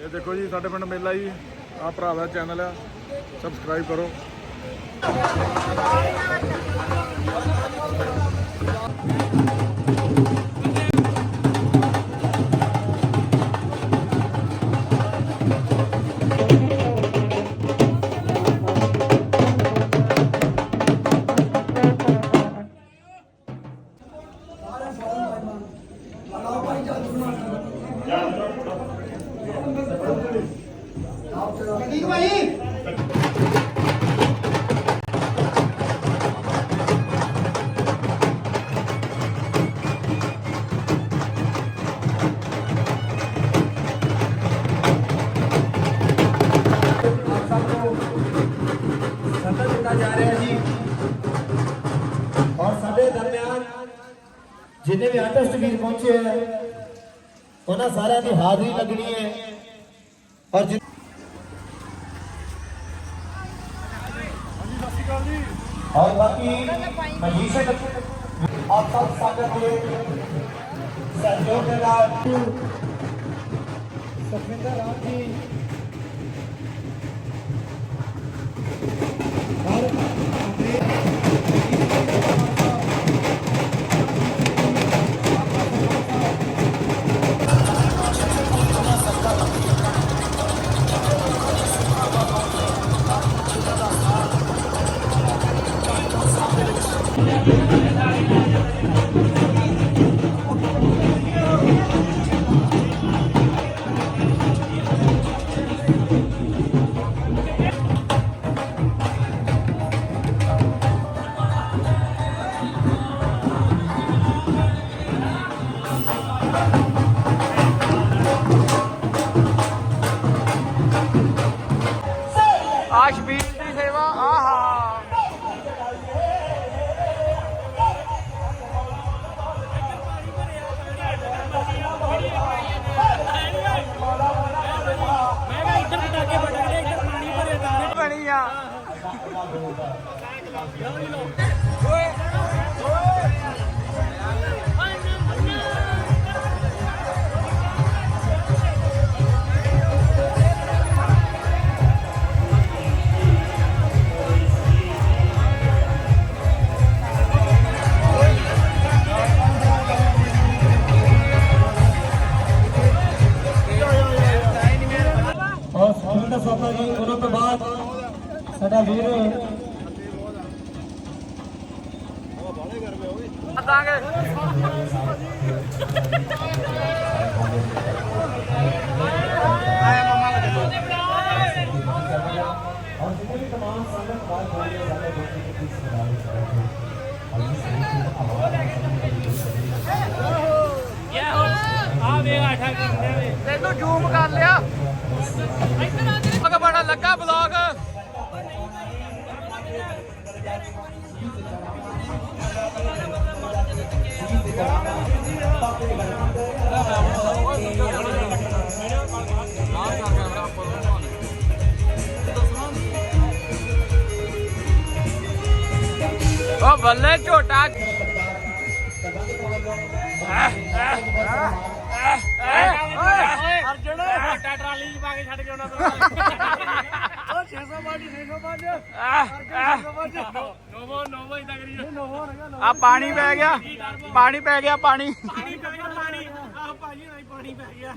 ਇਹ ਦੇਖੋ ਜੀ ਸਾਡੇ ਪਿੰਡ ਮੇਲਾ ਜੀ। ਆ ਭਰਾ ਦਾ ਚੈਨਲ ਆ। ਸਬਸਕ੍ਰਾਈਬ ਕਰੋ। ਜਿੰਨੇ ਵੀ ਆਰਟਿਸਟ ਵੀਰ ਪਹੁੰਚੇ ਹੈ ਉਹਨਾਂ ਸਾਰਿਆਂ ਦੀ ਹਾਜ਼ਰੀ ਲੱਗਣੀ ਹੈ। ਔਰ ਔਰ ਬਾਕੀ ਮਜੀਸ਼ਨ ਆਪ ਸਭ ਸੰਗਤ ਦੇ ਸਹਿਯੋਗ ਦੇ ਨਾਲ ਆ। ਤੈਨੂੰ ਜ਼ੂਮ ਕਰ ਲਿਆ ਅਗ ਬੜਾ ਲੱਗਾ ਬਲੌਗ ਉਹ ਬੱਲੇ ਝੋਟਾ। ਅਰਜੁਨ। ਟਰਾਲੀ ਚ ਪਾ ਕੇ ਛੱਡ ਕੇ ਉਹਨਾਂ ਤੋਂ ਉਹ 605 605 ਨੋਵੋ ਨੋਵੋ ਇਦਾਂ ਕਰੀ ਨੋਵੋ ਆ ਪਾਣੀ ਪੈ ਗਿਆ। ਪਾਣੀ ਪੈ ਗਿਆ ਪਾਣੀ। ਪਾਣੀ ਪੈ ਗਿਆ ਪਾਣੀ। ਆਹ ਭਾਜੀ ਨਹੀਂ ਪਾਣੀ ਪੈ ਗਿਆ।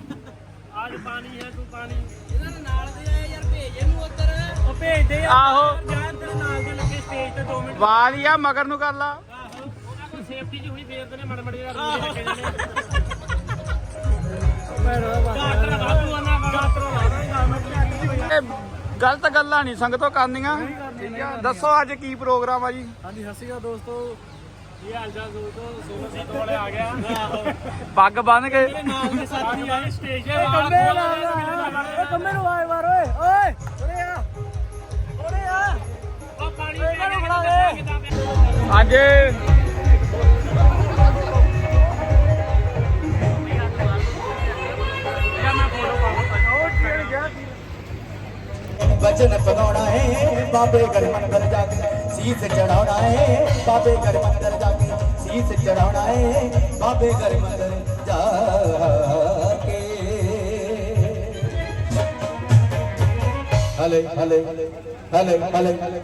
ਅੱਜ ਪਾਣੀ ਹੈ ਤੂੰ ਪਾਣੀ। ਇਹਨਾਂ ਦੇ ਨਾਲ ਦੇ ਆ ਯਾਰ ਭੇਜ ਇਹਨੂੰ ਉੱਧਰ। ਉਹ ਭੇਜ ਦੇ ਯਾਰ ਆਹੋ। ਯਾਰ ਤੇਰੇ ਨਾਲ ਦੇ ਲੱਗੇ ਸਟੇਜ ਤੇ 2 ਮਿੰਟ। ਵਾਹ ਦੀ ਆ ਮਗਰ ਨੂੰ ਕਰ ਲਾ। ਆਹੋ। ਉਹਨਾਂ ਕੋਲ ਸੇਫਟੀ ਜੀ ਹੁਣੀ ਫੇਰਦੇ ਨੇ ਮੜ ਮੜ ਜਿਹਾ ਰੂਲ ਰੱਖੇ ਜਾਂਦੇ ਗਾਤਰਾ ਬਾਬੂ ਆਨਾ ਗਾਤਰਾ ਲਾਣਾ ਮੈਂ ਇਹ ਗਲਤ ਗੱਲਾਂ ਨਹੀਂ ਸੰਗਤੋਂ ਕਰਨੀਆਂ। ਠੀਕ ਆ ਦੱਸੋ ਅੱਜ ਕੀ ਪ੍ਰੋਗਰਾਮ ਆ ਜੀ? ਹਾਂਜੀ ਸਤਿ ਸ਼੍ਰੀ ਅਕਾਲ ਦੋਸਤੋ। ਇਹ ਹਾਲ ਚਾਲ ਦੋਸਤੋ ਸੋਨਾ ਸਿੰਘ ਵਾਲੇ ਆ ਗਿਆ ਪੱਗ ਬੰਨ ਕੇ। ਨਾਲ ਦੇ ਸਾਥੀ ਆਏ ਸਟੇਜ ਤੇ ਕੰਮੇ ਓਏ ਕੰਮੇ ਨੂੰ ਆਏ ਮਾਰ ਓਏ ਓਏ ਉਰੇ ਆ। ਉਰੇ ਆ। ਉਹ ਪਾਣੀ ਪੀ ਕੇ ਖੜਾ ਦੇ ਅੱਜ ਵਚਨ ਪਗਾਉਣਾ ਏ। ਬਾਬੇ ਘਰ ਮੰਦਰ ਜਾ ਕੇ ਸੀਸ ਚੜਾਉਣਾ ਏ। ਬਾਬੇ ਘਰ ਮੰਦਰ ਜਾ ਕੇ ਸੀਸ ਚੜਾਉਣਾ ਏ। ਬਾਬੇ ਘਰ ਮੰਦਰ ਜਾ ਕੇ। ਹਲੇ ਹਲੇ ਹਲੇ ਹਲੇ।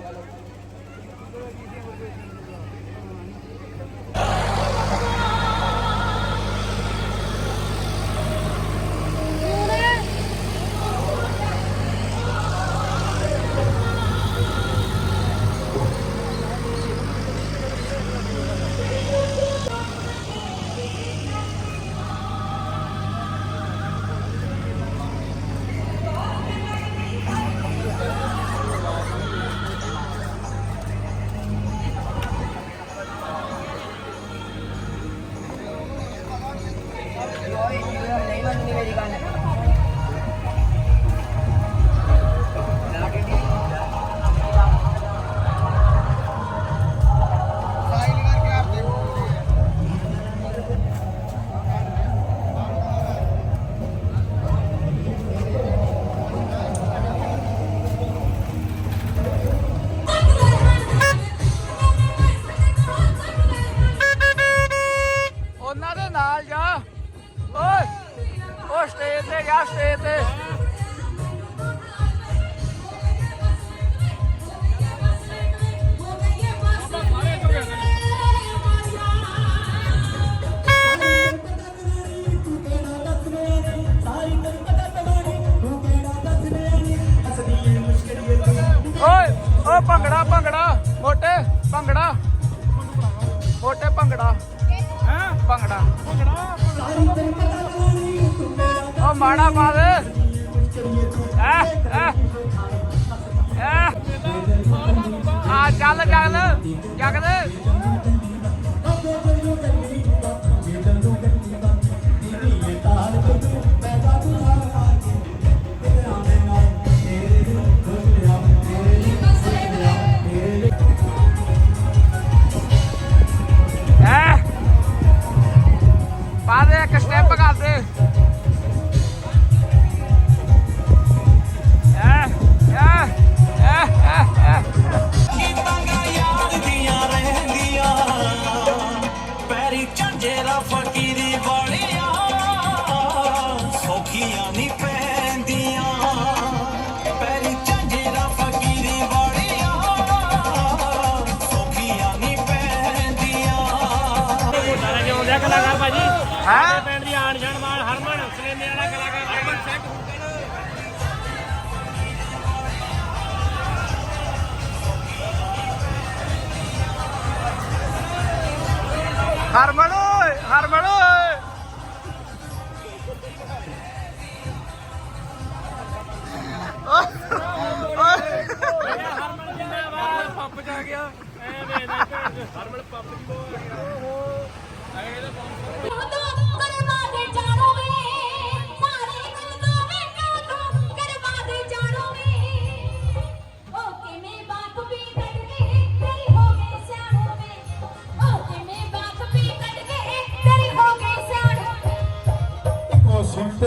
ਮੋਟੇ ਭੰਗੜਾ। ਹਾਂ? ਭੰਗੜਾ। ਭੰਗੜਾ? ਓ ਮਾੜਾ ਪਾ ਦੇ। ਐ ਆ ਚੱਲ ਚੱਲ। ਜਗ ਪੈਰੀ ਝੰਜੇਰਾ ਫਕੀਰੀ ਵਾਲਿਆ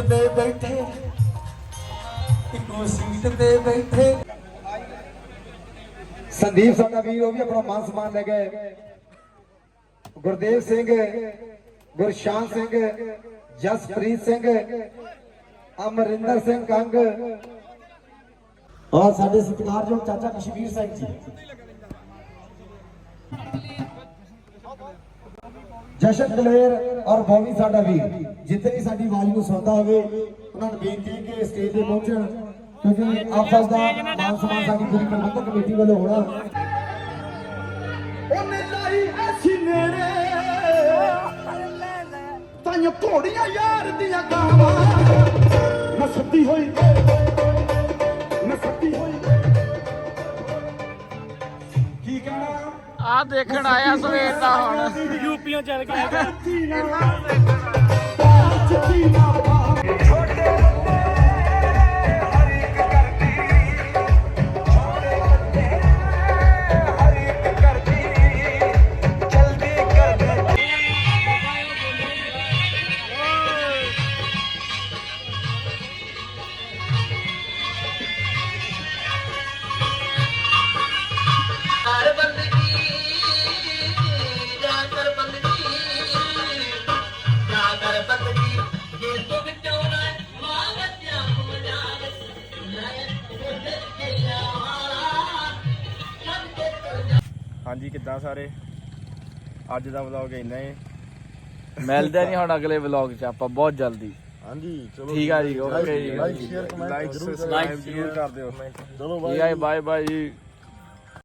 ਗਿਆ ਬੈਠੇ ਇੱਕੋ ਸੀਟ ਤੇ ਬੈਠੇ। ਸੰਦੀਪ ਸਾਡਾ ਵੀਰ, ਉਹ ਵੀ ਆਪਣਾ ਮਾਨ ਸਨਮਾਨ ਲੈ ਗਏ ਗੁਰਦੇਵ ਸਿੰਘ, ਗੁਰਸ਼ਾਨ ਸਿੰਘ, ਜਸਪ੍ਰੀਤ ਸਿੰਘ, ਅਮਰਿੰਦਰ ਸਿੰਘ ਕੰਗ। ਔਰ ਸਾਡੇ ਸਤਿਕਾਰਯੋਗ ਚਾਚਾ ਕਸ਼ਮੀਰ ਸਿੰਘ ਜੀ। ਜਸ਼ਨ ਦਲੇਰ ਔਰ ਬੋਵੀ ਸਾਡਾ ਵੀਰ, ਜਿੱਥੇ ਵੀ ਸਾਡੀ ਆਵਾਜ਼ ਨੂੰ ਸੁਣਦਾ ਹੋਵੇ, ਉਹਨਾਂ ਨੂੰ ਬੇਨਤੀ ਹੈ ਕਿ ਸਟੇਜ ਤੇ ਪਹੁੰਚਣ। ਕਿਉਂਕਿ ਆਪਸ ਦਾ ਮਾਨ ਸਨਮਾਨ ਸਾਡੀ ਪੂਰੀ ਪ੍ਰਬੰਧਕ ਕਮੇਟੀ ਵੱਲੋਂ ਹੋਣਾ। ਉਹਨੇ ਲਾਈ ਐਸੀ ਨੇੜੇ। ਤਾਈਆਂ ਘੋੜੀਆਂ ਯਾਰ ਦੀਆਂ ਗਾਵਾਂ। ਨਸਤੀ ਹੋਈ ਨਸਤੀ ਹੋਈ ਕੀ ਕਹਿਣਾ? ਆ ਦੇਖਣ ਆਇਆ ਸਵੇਰ ਦਾ ਹੁਣ। ਯੂਪੀਆਂ ਚੱਲ ਗਿਆ ਕਰ ਬੰਦਗੀ ਹਾਂਜੀ ਕਿੱਦਾਂ ਸਾਰੇ? ਅੱਜ ਦਾ ਵਲੌਗ ਇੰਨਾ ਹੀ ਮਿਲਦੇ ਨਹੀਂ ਹੁਣ ਅਗਲੇ ਵਲੌਗ 'ਚ ਆਪਾਂ ਬਹੁਤ ਜਲਦੀ। ਹਾਂਜੀ ਚਲੋ ਠੀਕ ਆ ਜੀ ਓਕੇ ਜੀ। ਲਾਈਕ ਸ਼ੇਅਰ ਕਮੈਂਟ ਲਾਈਕ ਜ਼ਰੂਰ ਸਬਸਕ੍ਰਾਈਬ ਜ਼ਰੂਰ ਕਰ ਦਿਓ। ਚਲੋ ਠੀਕ ਆ ਬਾਏ ਬਾਏ ਜੀ।